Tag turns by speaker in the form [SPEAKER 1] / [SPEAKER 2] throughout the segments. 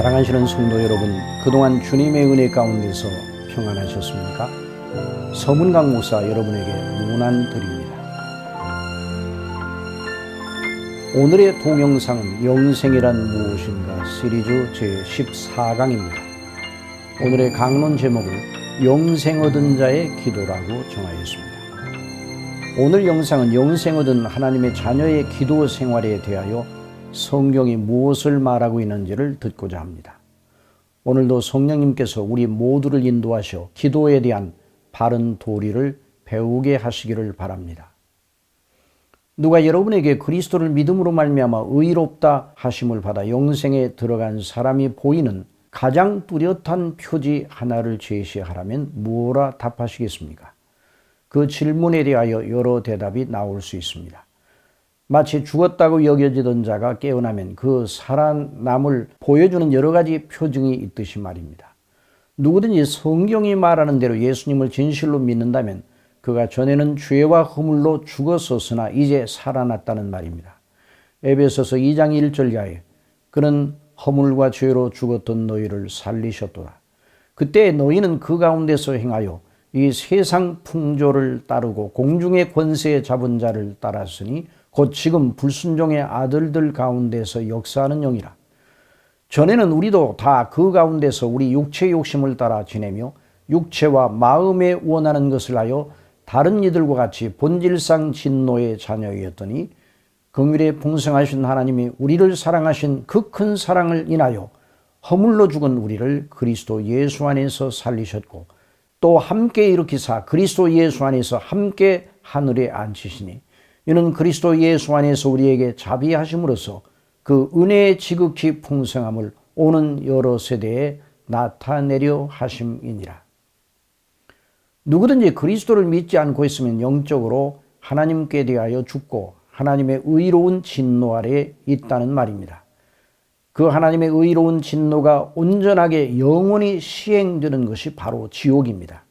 [SPEAKER 1] 사랑하시는 성도 여러분, 그동안 주님의 은혜 가운데서 평안하셨습니까? 서문강 목사 여러분에게 문안 드립니다. 오늘의 동영상은 영생이란 무엇인가 시리즈 제14강입니다. 오늘의 강론 제목을 영생 얻은 자의 기도라고 정하였습니다. 오늘 영상은 영생 얻은 하나님의 자녀의 기도 생활에 대하여 성경이 무엇을 말하고 있는지를 듣고자 합니다. 오늘도 성령님께서 우리 모두를 인도하셔 기도에 대한 바른 도리를 배우게 하시기를 바랍니다. 누가 여러분에게 그리스도를 믿음으로 말미암아 의롭다 하심을 받아 영생에 들어간 사람이 보이는 가장 뚜렷한 표지 하나를 제시하라면 무엇라 답하시겠습니까? 그 질문에 대하여 여러 대답이 나올 수 있습니다. 마치 죽었다고 여겨지던 자가 깨어나면 그 살아남을 보여주는 여러 가지 표징이 있듯이 말입니다. 누구든지 성경이 말하는 대로 예수님을 진실로 믿는다면 그가 전에는 죄와 허물로 죽었었으나 이제 살아났다는 말입니다. 에베소서 2장 1절 야에 그는 허물과 죄로 죽었던 너희를 살리셨도다. 그때 너희는 그 가운데서 행하여 이 세상 풍조를 따르고 공중의 권세에 잡은 자를 따랐으니 곧 지금 불순종의 아들들 가운데서 역사하는 영이라. 전에는 우리도 다 그 가운데서 우리 육체의 욕심을 따라 지내며 육체와 마음에 원하는 것을 하여 다른 이들과 같이 본질상 진노의 자녀였더니 긍휼에 풍성하신 하나님이 우리를 사랑하신 그 큰 사랑을 인하여 허물로 죽은 우리를 그리스도 예수 안에서 살리셨고 또 함께 일으키사 그리스도 예수 안에서 함께 하늘에 앉히시니 이는 그리스도 예수 안에서 우리에게 자비하심으로써 그 은혜의 지극히 풍성함을 오는 여러 세대에 나타내려 하심이니라. 누구든지 그리스도를 믿지 않고 있으면 영적으로 하나님께 대하여 죽고 하나님의 의로운 진노 아래 있다는 말입니다. 그 하나님의 의로운 진노가 온전하게 영원히 시행되는 것이 바로 지옥입니다.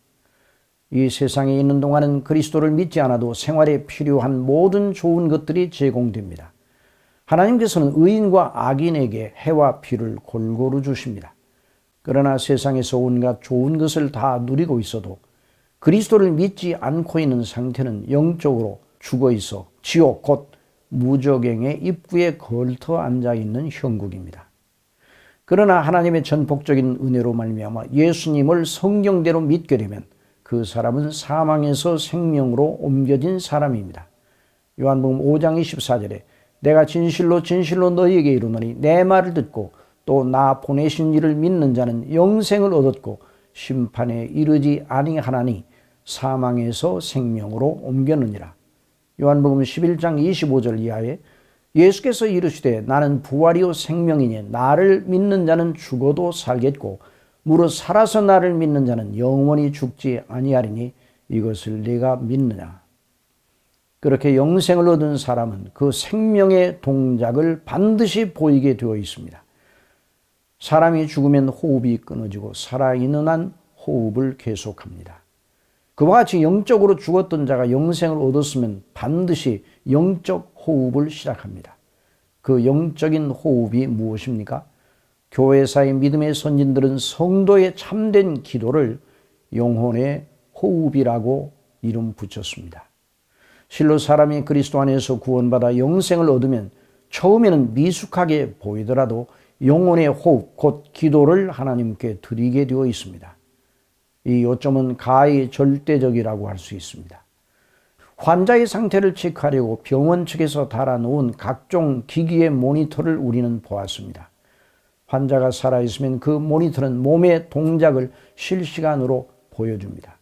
[SPEAKER 1] 이 세상에 있는 동안은 그리스도를 믿지 않아도 생활에 필요한 모든 좋은 것들이 제공됩니다. 하나님께서는 의인과 악인에게 해와 피를 골고루 주십니다. 그러나 세상에서 온갖 좋은 것을 다 누리고 있어도 그리스도를 믿지 않고 있는 상태는 영적으로 죽어 있어 지옥 곧 무적행의 입구에 걸터 앉아 있는 형국입니다. 그러나 하나님의 전폭적인 은혜로 말미암아 예수님을 성경대로 믿게 되면 그 사람은 사망에서 생명으로 옮겨진 사람입니다. 요한복음 5장 24절에 내가 진실로 진실로 너희에게 이르노니 내 말을 듣고 또 나 보내신 이를 믿는 자는 영생을 얻었고 심판에 이르지 아니하나니 사망에서 생명으로 옮겼느니라. 요한복음 11장 25절 이하에 예수께서 이르시되 나는 부활이요 생명이니 나를 믿는 자는 죽어도 살겠고 무릇 살아서 나를 믿는 자는 영원히 죽지 아니하리니 이것을 네가 믿느냐. 그렇게 영생을 얻은 사람은 그 생명의 동작을 반드시 보이게 되어 있습니다. 사람이 죽으면 호흡이 끊어지고 살아있는 한 호흡을 계속합니다. 그와 같이 영적으로 죽었던 자가 영생을 얻었으면 반드시 영적 호흡을 시작합니다. 그 영적인 호흡이 무엇입니까? 교회사의 믿음의 선진들은 성도의 참된 기도를 영혼의 호흡이라고 이름 붙였습니다. 실로 사람이 그리스도 안에서 구원받아 영생을 얻으면 처음에는 미숙하게 보이더라도 영혼의 호흡, 곧 기도를 하나님께 드리게 되어 있습니다. 이 요점은 가히 절대적이라고 할 수 있습니다. 환자의 상태를 체크하려고 병원 측에서 달아놓은 각종 기기의 모니터를 우리는 보았습니다. 환자가 살아있으면 그 모니터는 몸의 동작을 실시간으로 보여줍니다.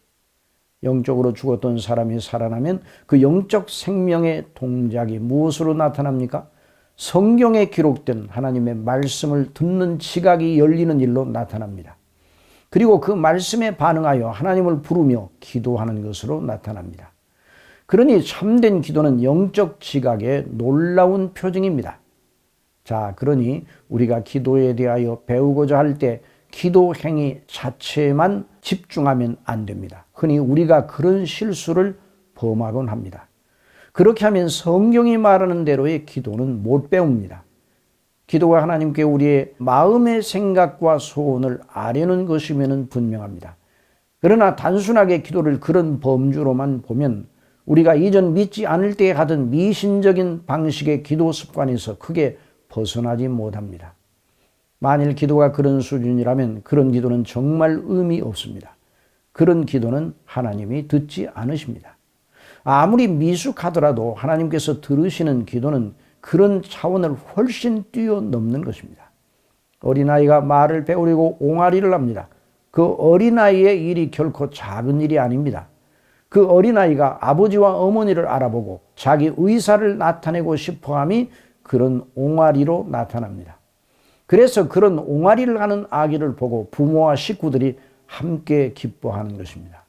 [SPEAKER 1] 영적으로 죽었던 사람이 살아나면 그 영적 생명의 동작이 무엇으로 나타납니까? 성경에 기록된 하나님의 말씀을 듣는 지각이 열리는 일로 나타납니다. 그리고 그 말씀에 반응하여 하나님을 부르며 기도하는 것으로 나타납니다. 그러니 참된 기도는 영적 지각의 놀라운 표징입니다. 자, 그러니 우리가 기도에 대하여 배우고자 할 때 기도 행위 자체만 집중하면 안 됩니다. 흔히 우리가 그런 실수를 범하곤 합니다. 그렇게 하면 성경이 말하는 대로의 기도는 못 배웁니다. 기도가 하나님께 우리의 마음의 생각과 소원을 아려는 것이면 분명합니다. 그러나 단순하게 기도를 그런 범주로만 보면 우리가 이전 믿지 않을 때에 하던 미신적인 방식의 기도 습관에서 크게 벗어나지 못합니다. 만일 기도가 그런 수준이라면 그런 기도는 정말 의미 없습니다. 그런 기도는 하나님이 듣지 않으십니다. 아무리 미숙하더라도 하나님께서 들으시는 기도는 그런 차원을 훨씬 뛰어넘는 것입니다. 어린아이가 말을 배우려고 옹알이를 합니다. 그 어린아이의 일이 결코 작은 일이 아닙니다. 그 어린아이가 아버지와 어머니를 알아보고 자기 의사를 나타내고 싶어 함이 그런 옹알이로 나타납니다. 그래서 그런 옹알이를 하는 아기를 보고 부모와 식구들이 함께 기뻐하는 것입니다.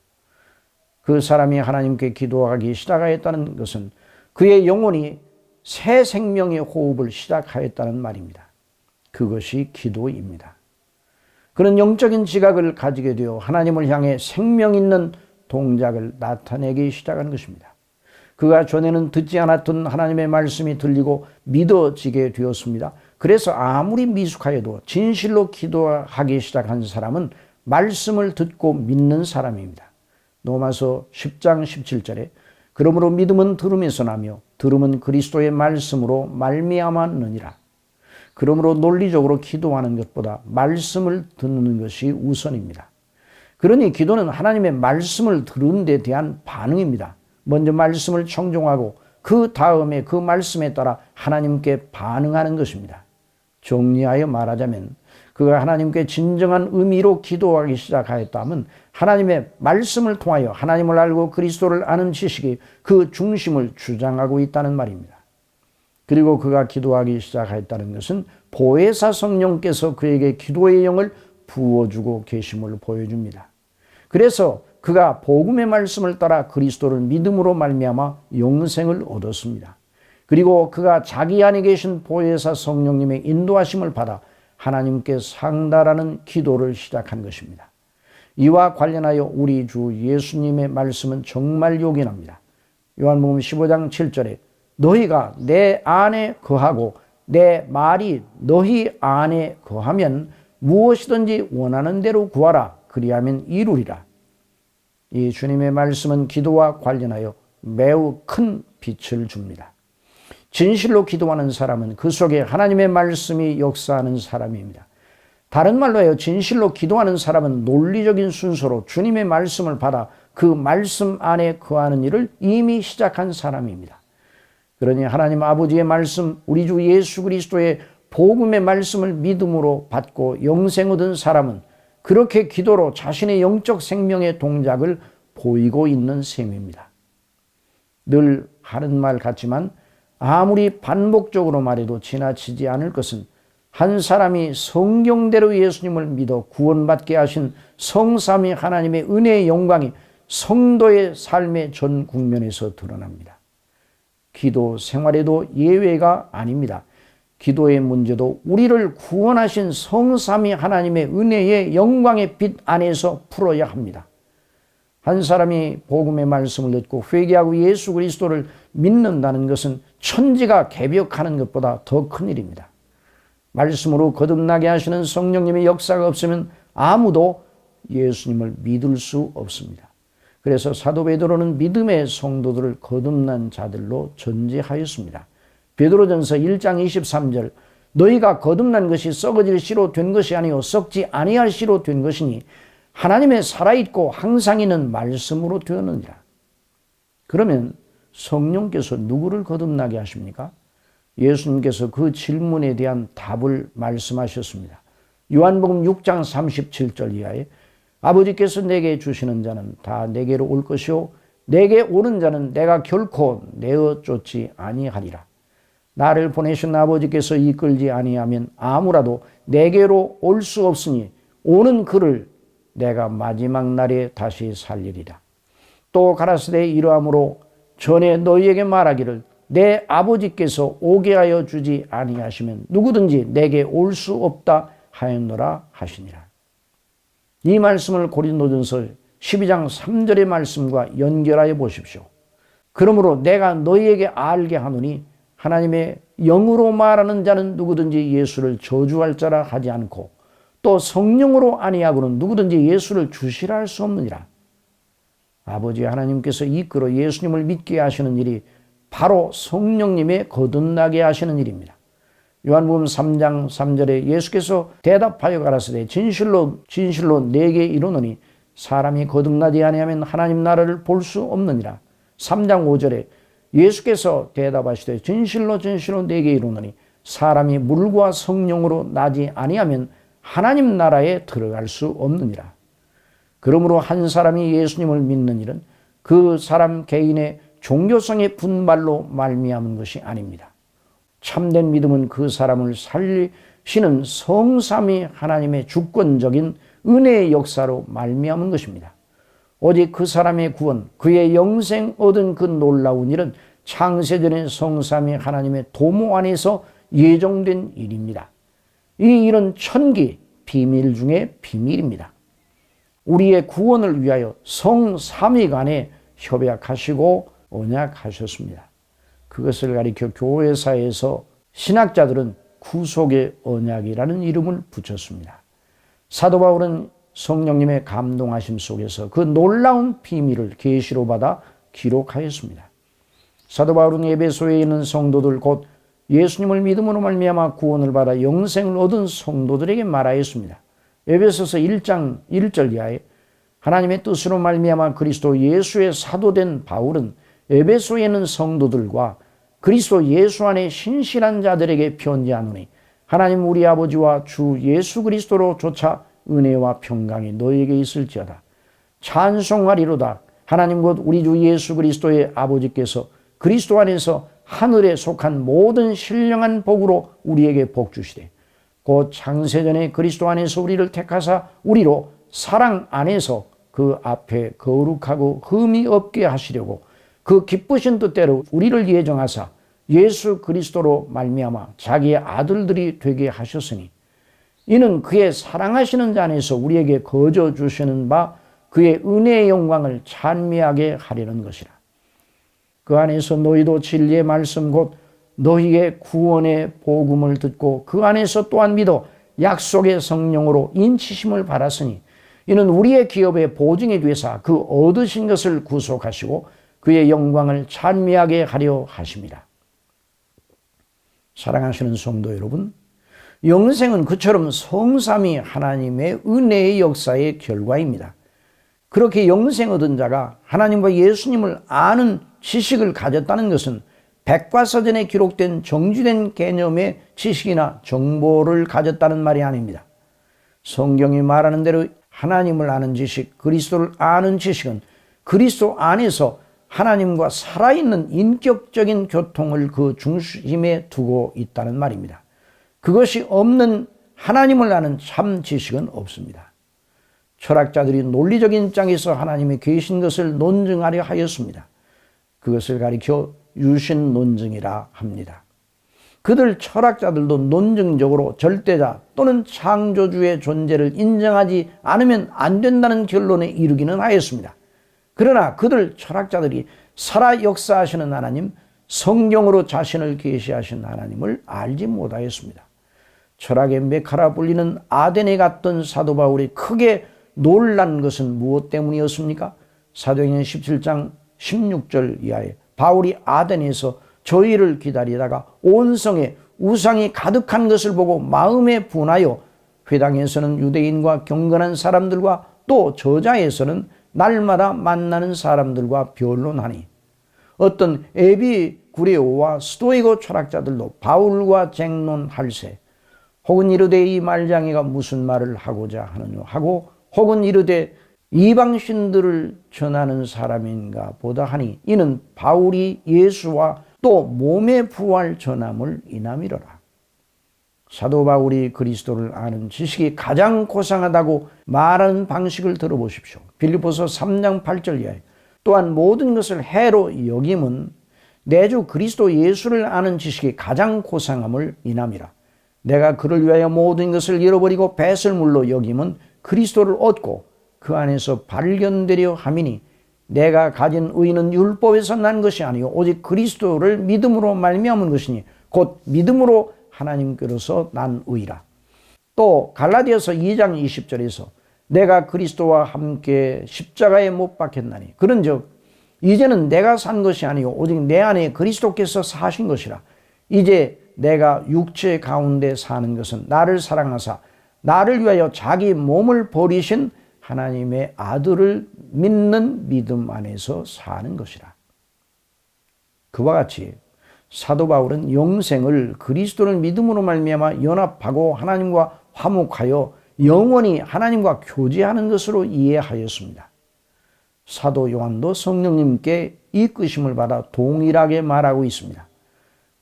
[SPEAKER 1] 그 사람이 하나님께 기도하기 시작하였다는 것은 그의 영혼이 새 생명의 호흡을 시작하였다는 말입니다. 그것이 기도입니다. 그런 영적인 지각을 가지게 되어 하나님을 향해 생명 있는 동작을 나타내기 시작한 것입니다. 그가 전에는 듣지 않았던 하나님의 말씀이 들리고 믿어지게 되었습니다. 그래서 아무리 미숙하여도 진실로 기도하기 시작한 사람은 말씀을 듣고 믿는 사람입니다. 로마서 10장 17절에 그러므로 믿음은 들음에서 나며 들음은 그리스도의 말씀으로 말미암았느니라. 그러므로 논리적으로 기도하는 것보다 말씀을 듣는 것이 우선입니다. 그러니 기도는 하나님의 말씀을 들은 데 대한 반응입니다. 먼저 말씀을 청종하고 그 다음에 그 말씀에 따라 하나님께 반응하는 것입니다. 정리하여 말하자면 그가 하나님께 진정한 의미로 기도하기 시작하였다면 하나님의 말씀을 통하여 하나님을 알고 그리스도를 아는 지식이 그 중심을 주장하고 있다는 말입니다. 그리고 그가 기도하기 시작하였다는 것은 보혜사 성령께서 그에게 기도의 영을 부어주고 계심을 보여줍니다. 그래서 그가 복음의 말씀을 따라 그리스도를 믿음으로 말미암아 영생을 얻었습니다. 그리고 그가 자기 안에 계신 보혜사 성령님의 인도하심을 받아 하나님께 상달하는 기도를 시작한 것입니다. 이와 관련하여 우리 주 예수님의 말씀은 정말 요긴합니다. 요한복음 15장 7절에 너희가 내 안에 거하고 내 말이 너희 안에 거하면 무엇이든지 원하는 대로 구하라 그리하면 이루리라. 이 주님의 말씀은 기도와 관련하여 매우 큰 빛을 줍니다. 진실로 기도하는 사람은 그 속에 하나님의 말씀이 역사하는 사람입니다. 다른 말로 하여 진실로 기도하는 사람은 논리적인 순서로 주님의 말씀을 받아 그 말씀 안에 거하는 일을 이미 시작한 사람입니다. 그러니 하나님 아버지의 말씀, 우리 주 예수 그리스도의 복음의 말씀을 믿음으로 받고 영생 얻은 사람은 그렇게 기도로 자신의 영적 생명의 동작을 보이고 있는 셈입니다. 늘 하는 말 같지만 아무리 반복적으로 말해도 지나치지 않을 것은 한 사람이 성경대로 예수님을 믿어 구원받게 하신 성삼위 하나님의 은혜의 영광이 성도의 삶의 전 국면에서 드러납니다. 기도 생활에도 예외가 아닙니다. 기도의 문제도 우리를 구원하신 성삼위 하나님의 은혜의 영광의 빛 안에서 풀어야 합니다. 한 사람이 복음의 말씀을 듣고 회개하고 예수 그리스도를 믿는다는 것은 천지가 개벽하는 것보다 더 큰 일입니다. 말씀으로 거듭나게 하시는 성령님의 역사가 없으면 아무도 예수님을 믿을 수 없습니다. 그래서 사도 베드로는 믿음의 성도들을 거듭난 자들로 전제하였습니다. 베드로전서 1장 23절 너희가 거듭난 것이 썩어질 씨로 된 것이 아니요 썩지 아니할 씨로 된 것이니 하나님의 살아있고 항상 있는 말씀으로 되었느니라. 그러면 성령께서 누구를 거듭나게 하십니까? 예수님께서 그 질문에 대한 답을 말씀하셨습니다. 요한복음 6장 37절 이하에 아버지께서 내게 주시는 자는 다 내게로 올 것이요 내게 오는 자는 내가 결코 내어 쫓지 아니하리라. 나를 보내신 아버지께서 이끌지 아니하면 아무라도 내게로 올 수 없으니 오는 그를 내가 마지막 날에 다시 살리리라. 또 가라스되 이러함으로 전에 너희에게 말하기를 내 아버지께서 오게 하여 주지 아니하시면 누구든지 내게 올 수 없다 하였노라 하시니라. 이 말씀을 고린도전서 12장 3절의 말씀과 연결하여 보십시오. 그러므로 내가 너희에게 알게 하노니 하나님의 영으로 말하는 자는 누구든지 예수를 저주할 자라 하지 않고 또 성령으로 아니하고는 누구든지 예수를 주시라 할 수 없느니라. 아버지 하나님께서 이끌어 예수님을 믿게 하시는 일이 바로 성령님의 거듭나게 하시는 일입니다. 요한복음 3장 3절에 예수께서 대답하여 가라사대 진실로 진실로 내게 이르노니 사람이 거듭나지 아니하면 하나님 나라를 볼 수 없느니라. 3장 5절에 예수께서 대답하시되 진실로 진실로 내게 이르노니 사람이 물과 성령으로 나지 아니하면 하나님 나라에 들어갈 수 없느니라. 그러므로 한 사람이 예수님을 믿는 일은 그 사람 개인의 종교성의 분발로 말미암은 것이 아닙니다. 참된 믿음은 그 사람을 살리시는 성삼위 하나님의 주권적인 은혜의 역사로 말미암은 것입니다. 오직 그 사람의 구원, 그의 영생 얻은 그 놀라운 일은 창세전의 성삼위 하나님의 도모 안에서 예정된 일입니다. 이 일은 천기 비밀 중의 비밀입니다. 우리의 구원을 위하여 성삼위 간에 협약하시고 언약하셨습니다. 그것을 가리켜 교회사에서 신학자들은 구속의 언약이라는 이름을 붙였습니다. 사도 바울은 성령님의 감동하심 속에서 그 놀라운 비밀을 계시로 받아 기록하였습니다. 사도 바울은 에베소에 있는 성도들 곧 예수님을 믿음으로 말미암아 구원을 받아 영생을 얻은 성도들에게 말하였습니다. 에베소서 1장 1절 이하에 하나님의 뜻으로 말미암아 그리스도 예수의 사도된 바울은 에베소에 있는 성도들과 그리스도 예수 안에 신실한 자들에게 편지하노니 하나님 우리 아버지와 주 예수 그리스도로 조차 은혜와 평강이 너에게 있을지어다. 찬송하리로다. 하나님 곧 우리 주 예수 그리스도의 아버지께서 그리스도 안에서 하늘에 속한 모든 신령한 복으로 우리에게 복 주시되 곧 창세전에 그리스도 안에서 우리를 택하사 우리로 사랑 안에서 그 앞에 거룩하고 흠이 없게 하시려고 그 기쁘신 뜻대로 우리를 예정하사 예수 그리스도로 말미암아 자기의 아들들이 되게 하셨으니 이는 그의 사랑하시는 자 안에서 우리에게 거저 주시는 바 그의 은혜의 영광을 찬미하게 하려는 것이라. 그 안에서 너희도 진리의 말씀 곧 너희의 구원의 복음을 듣고 그 안에서 또한 믿어 약속의 성령으로 인치심을 받았으니 이는 우리의 기업의 보증이 되사 그 얻으신 것을 구속하시고 그의 영광을 찬미하게 하려 하십니다. 사랑하시는 성도 여러분, 영생은 그처럼 성삼이 하나님의 은혜의 역사의 결과입니다. 그렇게 영생 얻은 자가 하나님과 예수님을 아는 지식을 가졌다는 것은 백과사전에 기록된 정지된 개념의 지식이나 정보를 가졌다는 말이 아닙니다. 성경이 말하는 대로 하나님을 아는 지식, 그리스도를 아는 지식은 그리스도 안에서 하나님과 살아있는 인격적인 교통을 그 중심에 두고 있다는 말입니다. 그것이 없는 하나님을 아는 참 지식은 없습니다. 철학자들이 논리적인 입장에서 하나님이 계신 것을 논증하려 하였습니다. 그것을 가리켜 유신 논증이라 합니다. 그들 철학자들도 논증적으로 절대자 또는 창조주의 존재를 인정하지 않으면 안 된다는 결론에 이르기는 하였습니다. 그러나 그들 철학자들이 살아 역사하시는 하나님, 성경으로 자신을 계시하신 하나님을 알지 못하였습니다. 철학의 메카라 불리는 아덴에 갔던 사도 바울이 크게 놀란 것은 무엇 때문이었습니까? 사도행전 17장 16절 이하에 바울이 아덴에서 저희를 기다리다가 온 성에 우상이 가득한 것을 보고 마음에 분하여 회당에서는 유대인과 경건한 사람들과 또 저자에서는 날마다 만나는 사람들과 변론하니 어떤 에비 구레오와 스토이고 철학자들도 바울과 쟁론할세 혹은 이르되 이 말장이가 무슨 말을 하고자 하느냐 하고 혹은 이르되 이방 신들을 전하는 사람인가 보다 하니 이는 바울이 예수와 또 몸의 부활 전함을 인함이로라. 사도 바울이 그리스도를 아는 지식이 가장 고상하다고 말하는 방식을 들어보십시오. 빌리포서 3장 8절 이하에 또한 모든 것을 해로 여김은 내주 그리스도 예수를 아는 지식이 가장 고상함을 인함이라. 내가 그를 위하여 모든 것을 잃어버리고 배설물로 여김은 그리스도를 얻고 그 안에서 발견되려 함이니 내가 가진 의는 율법에서 난 것이 아니요 오직 그리스도를 믿음으로 말미암은 것이니 곧 믿음으로 하나님께로서 난 의라. 또 갈라디아서 2장 20절에서 내가 그리스도와 함께 십자가에 못 박혔나니 그런즉 이제는 내가 산 것이 아니요 오직 내 안에 그리스도께서 사신 것이라. 이제 내가 육체 가운데 사는 것은 나를 사랑하사 나를 위하여 자기 몸을 버리신 하나님의 아들을 믿는 믿음 안에서 사는 것이라. 그와 같이 사도 바울은 영생을 그리스도를 믿음으로 말미암아 연합하고 하나님과 화목하여 영원히 하나님과 교제하는 것으로 이해하였습니다. 사도 요한도 성령님께 이끄심을 받아 동일하게 말하고 있습니다.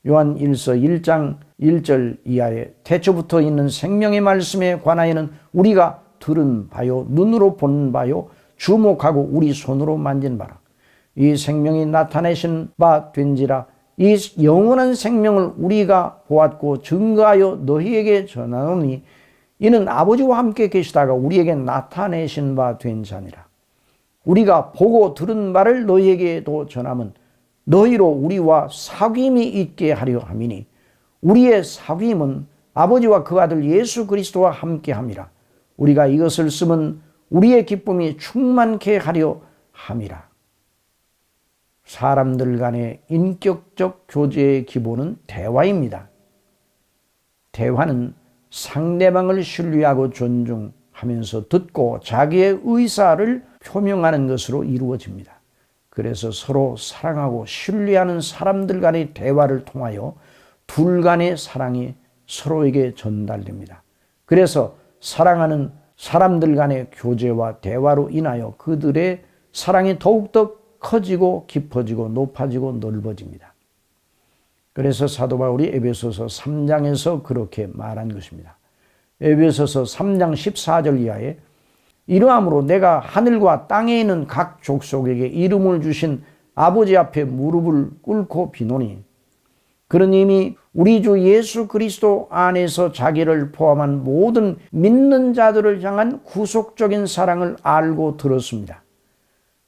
[SPEAKER 1] 요한 1서 1장 1절 이하에 태초부터 있는 생명의 말씀에 관하여는 우리가 들은 바요 눈으로 본 바요 주목하고 우리 손으로 만진 바라. 이 생명이 나타내신 바 된지라 이 영원한 생명을 우리가 보았고 증거하여 너희에게 전하노니 이는 아버지와 함께 계시다가 우리에게 나타내신 바 된 자니라. 우리가 보고 들은 바를 너희에게도 전함은 너희로 우리와 사귐이 있게 하려 함이니 우리의 사귐은 아버지와 그 아들 예수 그리스도와 함께 함이라 우리가 이것을 쓰면 우리의 기쁨이 충만케 하려 함이라. 사람들 간의 인격적 교제의 기본은 대화입니다. 대화는 상대방을 신뢰하고 존중하면서 듣고 자기의 의사를 표명하는 것으로 이루어집니다. 그래서 서로 사랑하고 신뢰하는 사람들 간의 대화를 통하여 둘 간의 사랑이 서로에게 전달됩니다. 그래서 사랑하는 사람들 간의 교제와 대화로 인하여 그들의 사랑이 더욱더 커지고 깊어지고 높아지고 넓어집니다. 그래서 사도 바울이 에베소서 3장에서 그렇게 말한 것입니다. 에베소서 3장 14절 이하에 이러함으로 내가 하늘과 땅에 있는 각 족속에게 이름을 주신 아버지 앞에 무릎을 꿇고 비노니 그런 이미 우리 주 예수 그리스도 안에서 자기를 포함한 모든 믿는 자들을 향한 구속적인 사랑을 알고 들었습니다.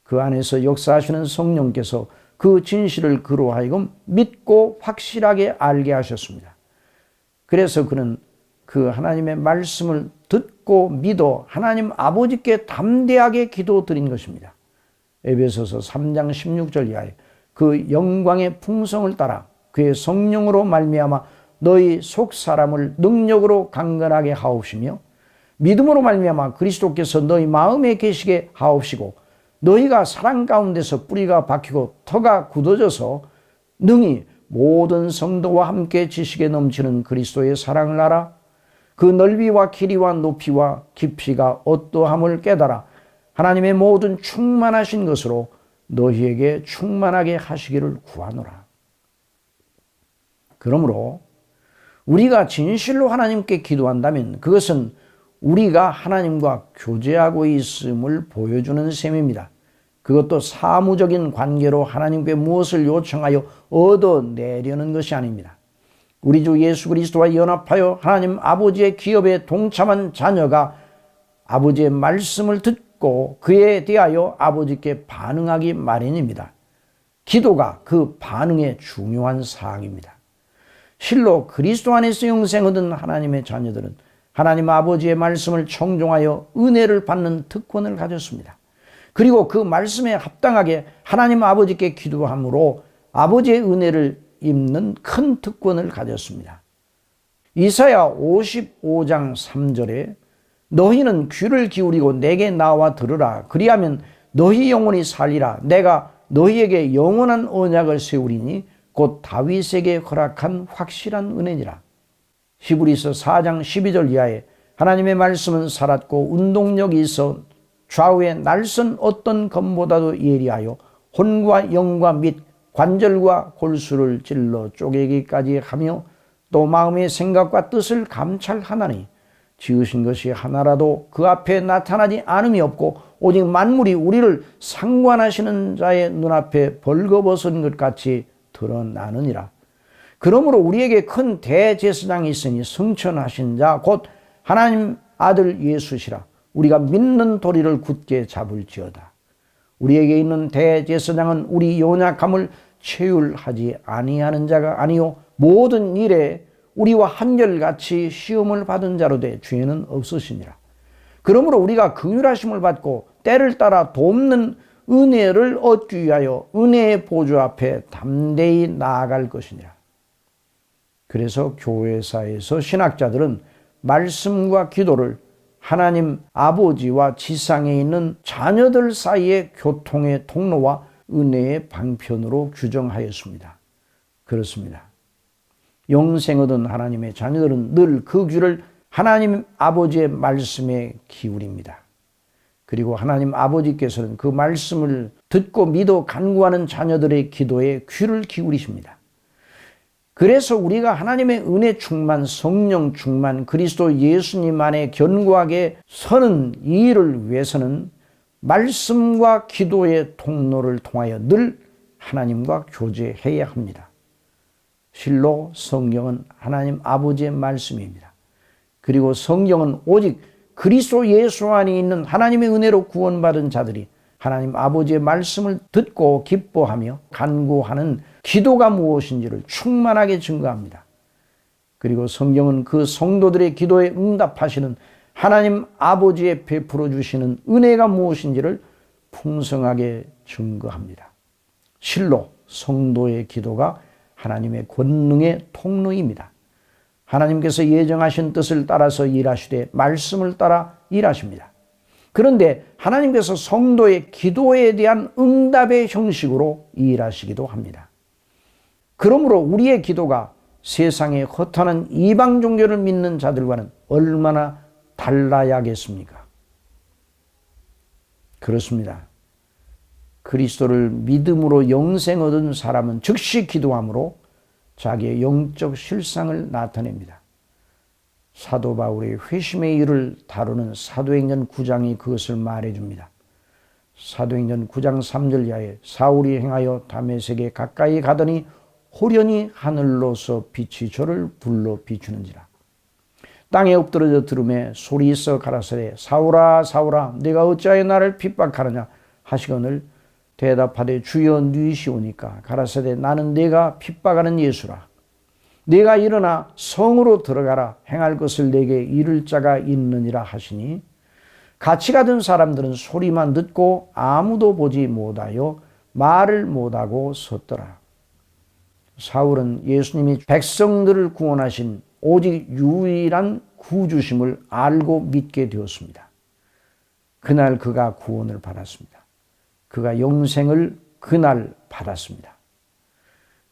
[SPEAKER 1] 그 안에서 역사하시는 성령께서 그 진실을 그로 하여금 믿고 확실하게 알게 하셨습니다. 그래서 그는 그 하나님의 말씀을 듣고 믿어 하나님 아버지께 담대하게 기도 드린 것입니다. 에베소서 3장 16절 이하에 그 영광의 풍성을 따라 그의 성령으로 말미암아 너희 속 사람을 능력으로 강건하게 하옵시며 믿음으로 말미암아 그리스도께서 너희 마음에 계시게 하옵시고 너희가 사랑 가운데서 뿌리가 박히고 터가 굳어져서 능히 모든 성도와 함께 지식에 넘치는 그리스도의 사랑을 알아 그 넓이와 길이와 높이와 깊이가 어떠함을 깨달아 하나님의 모든 충만하신 것으로 너희에게 충만하게 하시기를 구하노라. 그러므로 우리가 진실로 하나님께 기도한다면 그것은 우리가 하나님과 교제하고 있음을 보여주는 셈입니다. 그것도 사무적인 관계로 하나님께 무엇을 요청하여 얻어내려는 것이 아닙니다. 우리 주 예수 그리스도와 연합하여 하나님 아버지의 기업에 동참한 자녀가 아버지의 말씀을 듣고 그에 대하여 아버지께 반응하기 마련입니다. 기도가 그 반응의 중요한 사항입니다. 실로 그리스도 안에서 영생 얻은 하나님의 자녀들은 하나님 아버지의 말씀을 청종하여 은혜를 받는 특권을 가졌습니다. 그리고 그 말씀에 합당하게 하나님 아버지께 기도함으로 아버지의 은혜를 입는 큰 특권을 가졌습니다. 이사야 55장 3절에 너희는 귀를 기울이고 내게 나와 들으라. 그리하면 너희 영혼이 살리라. 내가 너희에게 영원한 언약을 세우리니 곧 다윗에게 허락한 확실한 은혜니라. 히브리서 4장 12절 이하에 하나님의 말씀은 살았고 운동력이 있어 좌우의 날선 어떤 검보다도 예리하여 혼과 영과 및 관절과 골수를 찔러 쪼개기까지 하며 또 마음의 생각과 뜻을 감찰하나니 지으신 것이 하나라도 그 앞에 나타나지 않음이 없고 오직 만물이 우리를 상관하시는 자의 눈앞에 벌거벗은 것 같이 드러나느니라. 그러므로 우리에게 큰 대제사장이 있으니 승천하신 자 곧 하나님 아들 예수시라. 우리가 믿는 도리를 굳게 잡을지어다. 우리에게 있는 대제사장은 우리 연약함을 체휼하지 아니하는 자가 아니요 모든 일에 우리와 한결같이 시험을 받은 자로 돼 죄는 없으시니라. 그러므로 우리가 긍휼하심을 받고 때를 따라 돕는 은혜를 얻기 위하여 은혜의 보좌 앞에 담대히 나아갈 것이니라. 그래서 교회사에서 신학자들은 말씀과 기도를 하나님 아버지와 지상에 있는 자녀들 사이의 교통의 통로와 은혜의 방편으로 규정하였습니다. 그렇습니다. 영생 얻은 하나님의 자녀들은 늘 그 귀를 하나님 아버지의 말씀에 기울입니다. 그리고 하나님 아버지께서는 그 말씀을 듣고 믿어 간구하는 자녀들의 기도에 귀를 기울이십니다. 그래서 우리가 하나님의 은혜 충만, 성령 충만, 그리스도 예수님 안에 견고하게 서는 이 일을 위해서는 말씀과 기도의 통로를 통하여 늘 하나님과 교제해야 합니다. 실로 성경은 하나님 아버지의 말씀입니다. 그리고 성경은 오직 그리스도 예수 안에 있는 하나님의 은혜로 구원받은 자들이 하나님 아버지의 말씀을 듣고 기뻐하며 간구하는 기도가 무엇인지를 충만하게 증거합니다. 그리고 성경은 그 성도들의 기도에 응답하시는 하나님 아버지의 베풀어 주시는 은혜가 무엇인지를 풍성하게 증거합니다. 실로 성도의 기도가 하나님의 권능의 통로입니다. 하나님께서 예정하신 뜻을 따라서 일하시되 말씀을 따라 일하십니다. 그런데 하나님께서 성도의 기도에 대한 응답의 형식으로 일하시기도 합니다. 그러므로 우리의 기도가 세상에 허탄한 이방 종교를 믿는 자들과는 얼마나 달라야겠습니까? 그렇습니다. 그리스도를 믿음으로 영생 얻은 사람은 즉시 기도함으로 자기의 영적 실상을 나타냅니다. 사도 바울의 회심의 일을 다루는 사도행전 9장이 그것을 말해줍니다. 사도행전 9장 3절 이하에 사울이 행하여 다메섹에 가까이 가더니 호련히 하늘로서 빛이 저를 불러 비추는지라. 땅에 엎드러져 들음에 소리 있어 가라사대 사울아 사울아 내가 어찌하여 나를 핍박하느냐 하시거늘 대답하되 주여 누이시오니까 가라사대 나는 내가 핍박하는 예수라. 내가 일어나 성으로 들어가라 행할 것을 내게 이를 자가 있느니라 하시니 같이 가던 사람들은 소리만 듣고 아무도 보지 못하여 말을 못하고 섰더라. 사울은 예수님이 백성들을 구원하신 오직 유일한 구주심을 알고 믿게 되었습니다. 그날 그가 구원을 받았습니다. 그가 영생을 그날 받았습니다.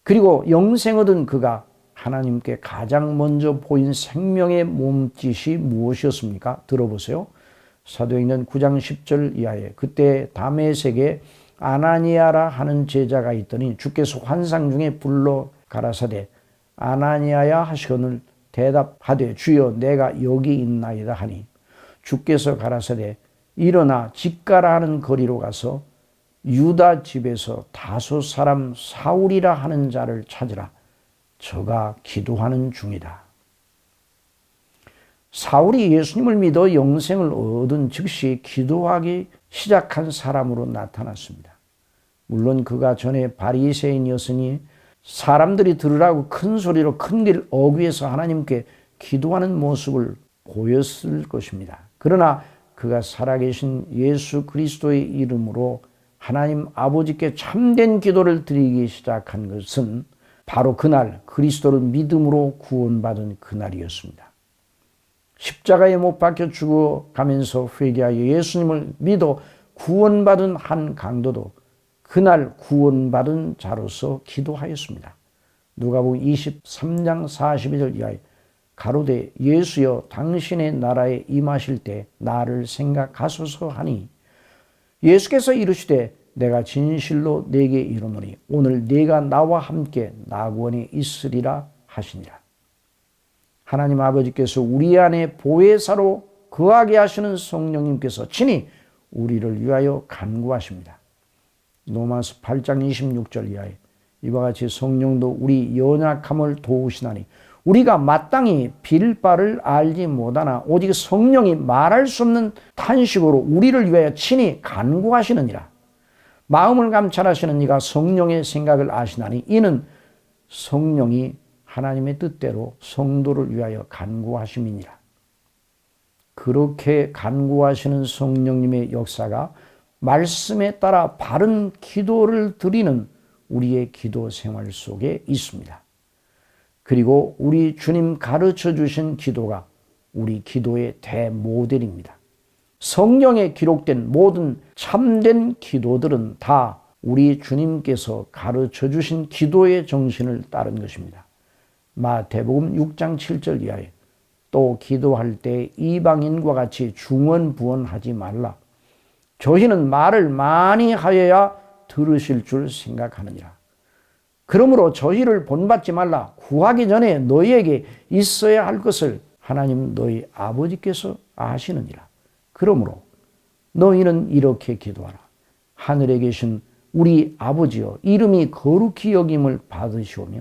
[SPEAKER 1] 그리고 영생 얻은 그가 하나님께 가장 먼저 보인 생명의 몸짓이 무엇이었습니까? 들어보세요. 사도행전 9장 10절 이하에 그때 담에색에 아나니아라 하는 제자가 있더니 주께서 환상 중에 불러 가라사대 아나니아야 하시거늘 대답하되 주여 내가 여기 있나이다 하니 주께서 가라사대 일어나 집가라 하는 거리로 가서 유다 집에서 다소 사람 사울이라 하는 자를 찾으라 저가 기도하는 중이다. 사울이 예수님을 믿어 영생을 얻은 즉시 기도하기 시작한 사람으로 나타났습니다. 물론 그가 전에 바리새인이었으니 사람들이 들으라고 큰 소리로 큰 길 어귀에서 하나님께 기도하는 모습을 보였을 것입니다. 그러나 그가 살아계신 예수 그리스도의 이름으로 하나님 아버지께 참된 기도를 드리기 시작한 것은 바로 그날 그리스도를 믿음으로 구원받은 그날이었습니다. 십자가에 못 박혀 죽어가면서 회개하여 예수님을 믿어 구원받은 한 강도도 그날 구원받은 자로서 기도하였습니다. 누가복음 23장 42절 이하에 가로되 예수여 당신의 나라에 임하실 때 나를 생각하소서 하니 예수께서 이르시되 내가 진실로 내게 이르노니 오늘 네가 나와 함께 낙원에 있으리라 하시니라. 하나님 아버지께서 우리 안에 보혜사로 거하게 하시는 성령님께서 친히 우리를 위하여 간구하십니다. 로마서 8장 26절 이하에 이와 같이 성령도 우리 연약함을 도우시나니 우리가 마땅히 빌 바를 알지 못하나 오직 성령이 말할 수 없는 탄식으로 우리를 위하여 친히 간구하시느니라. 마음을 감찰하시는 이가 성령의 생각을 아시나니 이는 성령이 하나님의 뜻대로 성도를 위하여 간구하심이니라. 그렇게 간구하시는 성령님의 역사가 말씀에 따라 바른 기도를 드리는 우리의 기도 생활 속에 있습니다. 그리고 우리 주님 가르쳐 주신 기도가 우리 기도의 대모델입니다. 성경에 기록된 모든 참된 기도들은 다 우리 주님께서 가르쳐 주신 기도의 정신을 따른 것입니다. 마태복음 6장 7절 이하에 또 기도할 때 이방인과 같이 중언 부언하지 말라. 저희는 말을 많이 하여야 들으실 줄 생각하느니라. 그러므로 저희를 본받지 말라. 구하기 전에 너희에게 있어야 할 것을 하나님 너희 아버지께서 아시느니라. 그러므로 너희는 이렇게 기도하라. 하늘에 계신 우리 아버지여 이름이 거룩히 여김을 받으시오며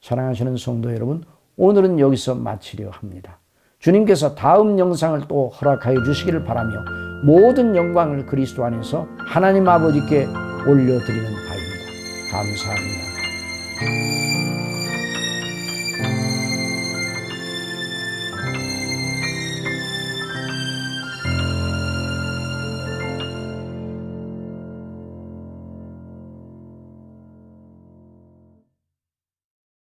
[SPEAKER 1] 사랑하시는 성도 여러분, 오늘은 여기서 마치려 합니다. 주님께서 다음 영상을 또 허락하여 주시기를 바라며 모든 영광을 그리스도 안에서 하나님 아버지께 올려드리는 바입니다. 감사합니다.